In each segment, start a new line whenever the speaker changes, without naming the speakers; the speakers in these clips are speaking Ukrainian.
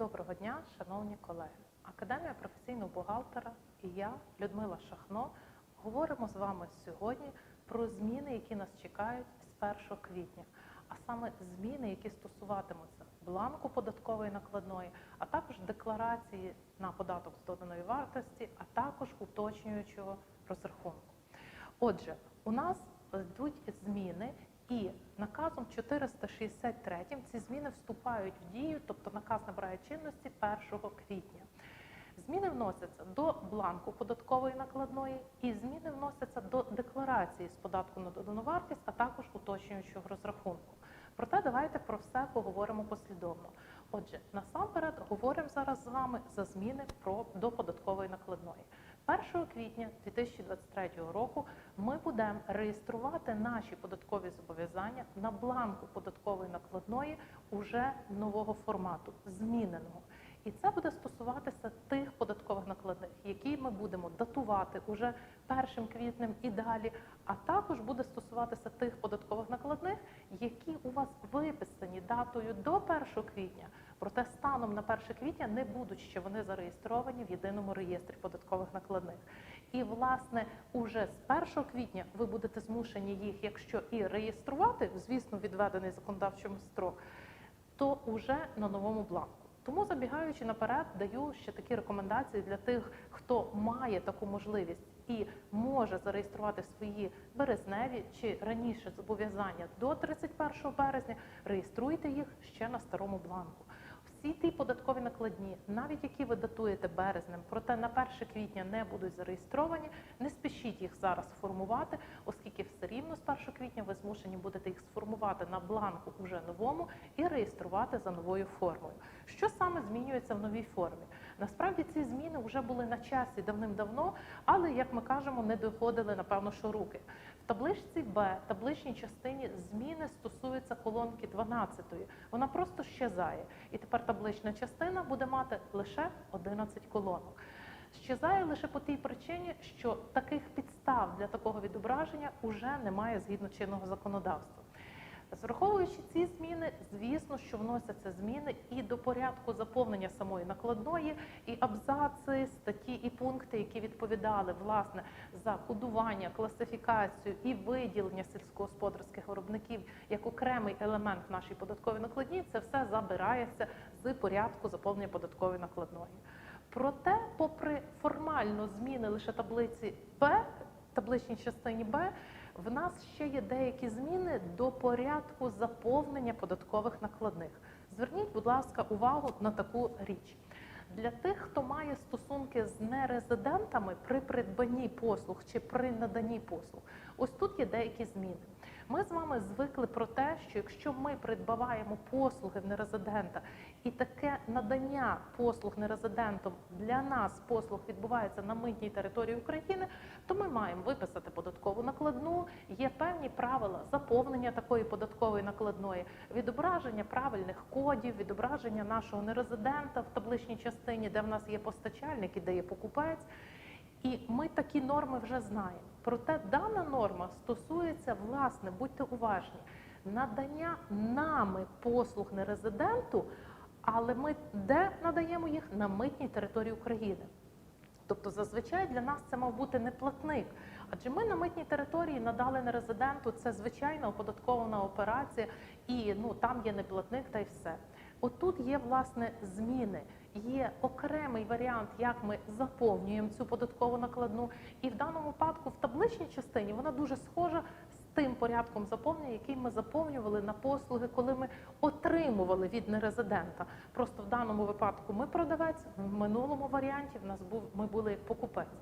Доброго дня, шановні колеги. Академія професійного бухгалтера і я, Людмила Шахно, говоримо з вами сьогодні про зміни, які нас чекають з 1 квітня, а саме зміни, які стосуватимуться бланку податкової накладної, а також декларації на податок з доданої вартості, а також уточнюючого розрахунку. Отже, у нас йдуть зміни, і наказом 463 ці зміни вступають в дію, тобто наказ набирає чинності 1 квітня. Зміни вносяться до бланку податкової накладної і зміни вносяться до декларації з податку на додану вартість, а також уточнюючого розрахунку. Проте давайте про все поговоримо послідовно. Отже, насамперед говоримо зараз з вами за зміни про до податкової накладної. 1 квітня 2023 року ми будемо реєструвати наші податкові зобов'язання на бланку податкової накладної уже нового формату, зміненого. І це буде стосуватися тих податкових накладних, які ми будемо датувати уже 1 квітнем і далі, а також буде стосуватися тих податкових накладних, які у вас виписані датою до 1 квітня, проте станом на 1 квітня не будуть ще вони зареєстровані в єдиному реєстрі податкових накладних. І власне уже з 1 квітня ви будете змушені їх, якщо і реєструвати, звісно, відведений законодавчому строк, то уже на новому бланку. Тому, забігаючи наперед, даю ще такі рекомендації для тих, хто має таку можливість і може зареєструвати свої березневі чи раніше зобов'язання до 31 березня. Реєструйте їх ще на старому бланку. Всі ті податкові накладні, навіть які ви датуєте березнем, проте на 1 квітня не будуть зареєстровані, не спішіть їх зараз формувати, оскільки все рівно з 1 квітня ви змушені будете їх сформувати на бланку уже новому і реєструвати за новою формою. Що саме змінюється в новій формі? Насправді ці зміни вже були на часі давним-давно, але як ми кажемо, не доходили напевно, що руки. В табличці Б, табличній частині зміни стосуються колонки 12. Вона просто щезає. І тепер таблична частина буде мати лише 11 колонок. Щезає лише по тій причині, що таких підстав для такого відображення вже немає згідно чинного законодавства. Враховуючи ці зміни, звісно, що вносяться зміни і до порядку заповнення самої накладної, і абзаци, статті і пункти, які відповідали власне за кодування, класифікацію і виділення сільськогосподарських виробників як окремий елемент в нашій податковій накладній, це все забирається з порядку заповнення податкової накладної. Проте, попри формально зміни лише таблиці Б, табличній частині Б, в нас ще є деякі зміни до порядку заповнення податкових накладних. Зверніть, будь ласка, увагу на таку річ. Для тих, хто має стосунки з нерезидентами при придбанні послуг чи при наданні послуг, ось тут є деякі зміни. Ми з вами звикли про те, що якщо ми придбаваємо послуги в нерезидента, і таке надання послуг нерезидентом для нас послуг відбувається на митній території України, то ми маємо виписати податкову накладну. Є певні правила заповнення такої податкової накладної, відображення правильних кодів, відображення нашого нерезидента в табличній частині, де в нас є постачальник і де є покупець. І ми такі норми вже знаємо. Проте дана норма стосується, власне, будьте уважні, надання нами послуг нерезиденту, але ми де надаємо їх на митній території України. Тобто, зазвичай для нас це мав бути не платник. Адже ми на митній території надали нерезиденту, це звичайна оподаткована операція, і ну там є неплатник та й все. Отут є власне зміни. Є окремий варіант, як ми заповнюємо цю податкову накладну, і в даному випадку в табличній частині вона дуже схожа з тим порядком заповнення, який ми заповнювали на послуги, коли ми отримували від нерезидента. Просто в даному випадку ми продавець, в минулому варіанті в нас був ми були як покупець.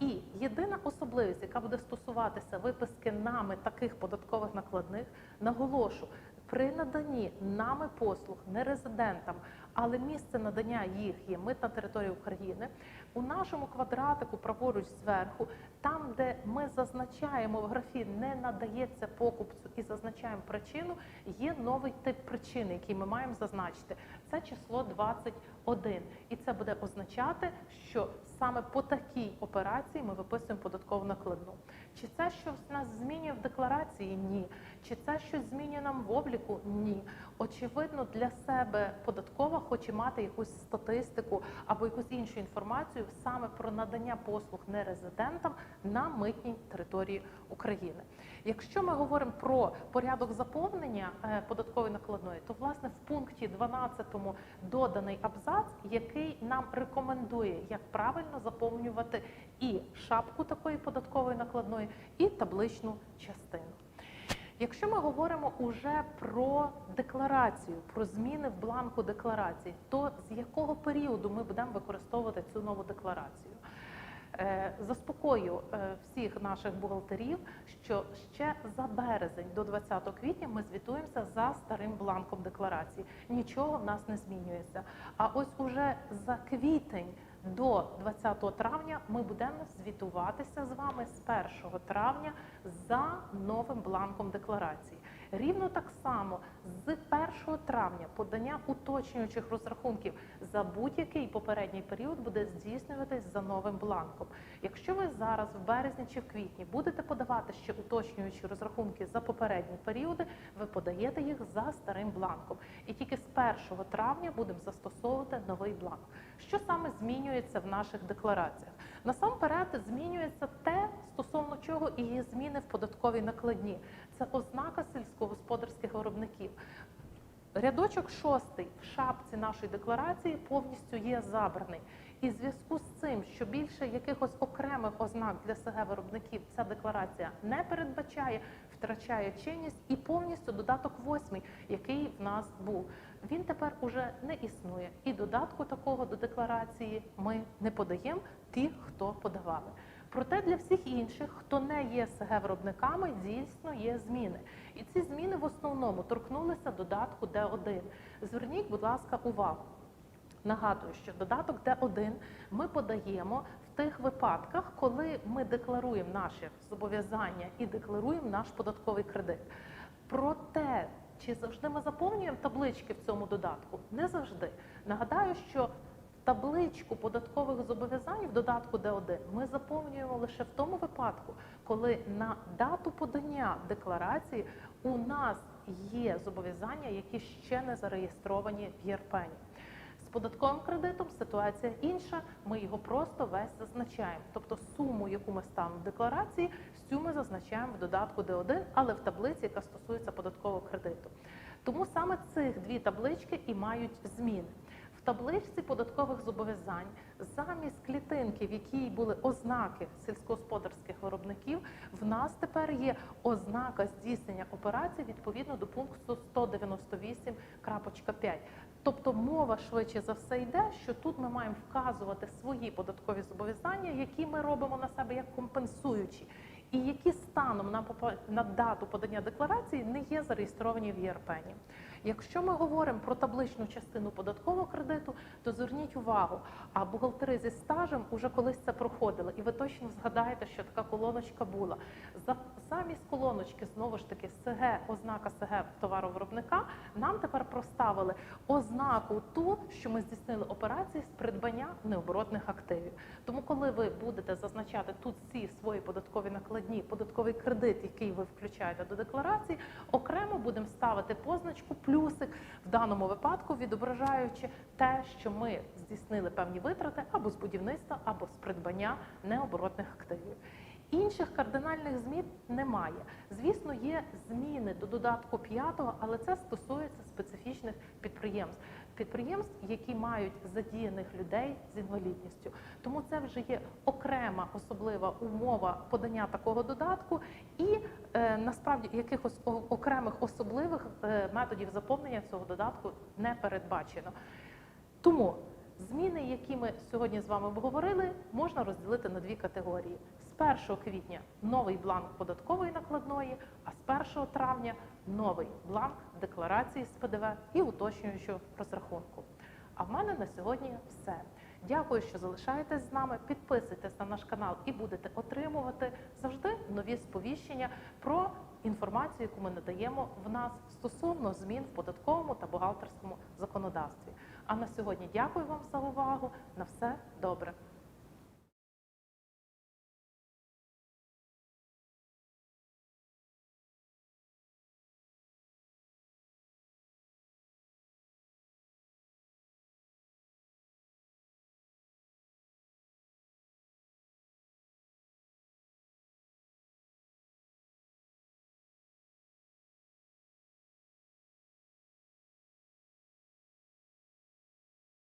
І єдина особливість, яка буде стосуватися виписки нами таких податкових накладних, наголошу. При наданні нами послуг нерезидентам, але місце надання їх є митна територія України. У нашому квадратику праворуч зверху, там, де ми зазначаємо в графі не надається покупцю і зазначаємо причину, є новий тип причини, який ми маємо зазначити. Це число 21. І це буде означати, що саме по такій операції ми виписуємо податкову накладну. Чи це щось нас змінює в декларації? Ні. Чи це щось змінює нам в обліку? Ні. Очевидно, для себе податкова хоче мати якусь статистику або якусь іншу інформацію саме про надання послуг нерезидентам на митній території України. Якщо ми говоримо про порядок заповнення е, податкової накладної, то власне в пункті 12 доданий абзац, який нам рекомендує, як правильно заповнювати і шапку такої податкової накладної, і табличну частину. Якщо ми говоримо уже про декларацію, про зміни в бланку декларації, то з якого періоду ми будемо використовувати цю нову декларацію? Е, Заспокою е, всіх наших бухгалтерів, що ще за березень до 20 квітня ми звітуємося за старим бланком декларації. Нічого в нас не змінюється. А ось уже за квітень до 20 травня ми будемо звітуватися з вами з 1 травня за новим бланком декларації. Рівно так само з 1 травня подання уточнюючих розрахунків за будь-який попередній період буде здійснюватись за новим бланком. Якщо ви зараз в березні чи в квітні будете подавати ще уточнюючі розрахунки за попередні періоди, ви подаєте їх за старим бланком. І тільки з 1 травня будемо застосовувати новий бланк. Що саме змінюється в наших деклараціях? Насамперед змінюється те, чого і є зміни в податковій накладні. Це ознака сільськогосподарських виробників. Рядочок шостий в шапці нашої декларації повністю є забраний. І в зв'язку з цим, що більше якихось окремих ознак для СГ виробників ця декларація не передбачає, втрачає чинність і повністю додаток восьмий, який в нас був. Він тепер уже не існує. І додатку такого до декларації ми не подаємо ті, хто подавали. Проте для всіх інших, хто не є СГ виробниками, дійсно є зміни. І ці зміни в основному торкнулися додатку Д1. Зверніть, будь ласка, увагу. Нагадую, що додаток Д1 ми подаємо в тих випадках, коли ми декларуємо наші зобов'язання і декларуємо наш податковий кредит. Проте, чи завжди ми заповнюємо таблички в цьому додатку? Не завжди. Нагадаю, що табличку податкових зобов'язань в додатку Д1 ми заповнюємо лише в тому випадку, коли на дату подання декларації у нас є зобов'язання, які ще не зареєстровані в ЄРПЕНі. З податковим кредитом ситуація інша. Ми його просто весь зазначаємо. Тобто суму, яку ми ставимо в декларації, цю ми зазначаємо в додатку Д1, але в таблиці, яка стосується податкового кредиту. Тому саме цих дві таблички і мають зміни. Табличці податкових зобов'язань замість клітинки, в якій були ознаки сільськогосподарських виробників, в нас тепер є ознака здійснення операцій відповідно до пункту 198.5. Тобто мова швидше за все йде, що тут ми маємо вказувати свої податкові зобов'язання, які ми робимо на себе як компенсуючі, і які станом на на дату подання декларації не є зареєстровані в ЄРПЕНі. Якщо ми говоримо про табличну частину податкового кредиту, то зверніть увагу, а бухгалтери зі стажем уже колись це проходили, і ви точно згадаєте, що така колоночка була. Замість колоночки знову ж таки СГ, ознака СГ товаровиробника, нам тепер проставили ознаку ту, що ми здійснили операції з придбання необоротних активів. Тому, коли ви будете зазначати тут всі свої податкові накладні, податковий кредит, який ви включаєте до декларації, окремо будемо ставити позначку плюсик в даному випадку, відображаючи те, що ми здійснили певні витрати або з будівництва, або з придбання необоротних активів. Інших кардинальних змін немає. Звісно, є зміни до додатку 5, але це стосується специфічних підприємств. Підприємств, які мають задіяних людей з інвалідністю. Тому це вже є окрема особлива умова подання такого додатку, і е, насправді якихось окремих особливих е, методів заповнення цього додатку не передбачено. Тому зміни, які ми сьогодні з вами обговорили, можна розділити на дві категорії. З 1 квітня новий бланк податкової накладної, а з 1 травня новий бланк декларації з ПДВ і уточнюючого розрахунку. А в мене на сьогодні все. Дякую, що залишаєтесь з нами. Підписуйтесь на наш канал і будете отримувати завжди нові сповіщення про інформацію, яку ми надаємо в нас стосовно змін в податковому та бухгалтерському законодавстві. А на сьогодні дякую вам за увагу. На все добре.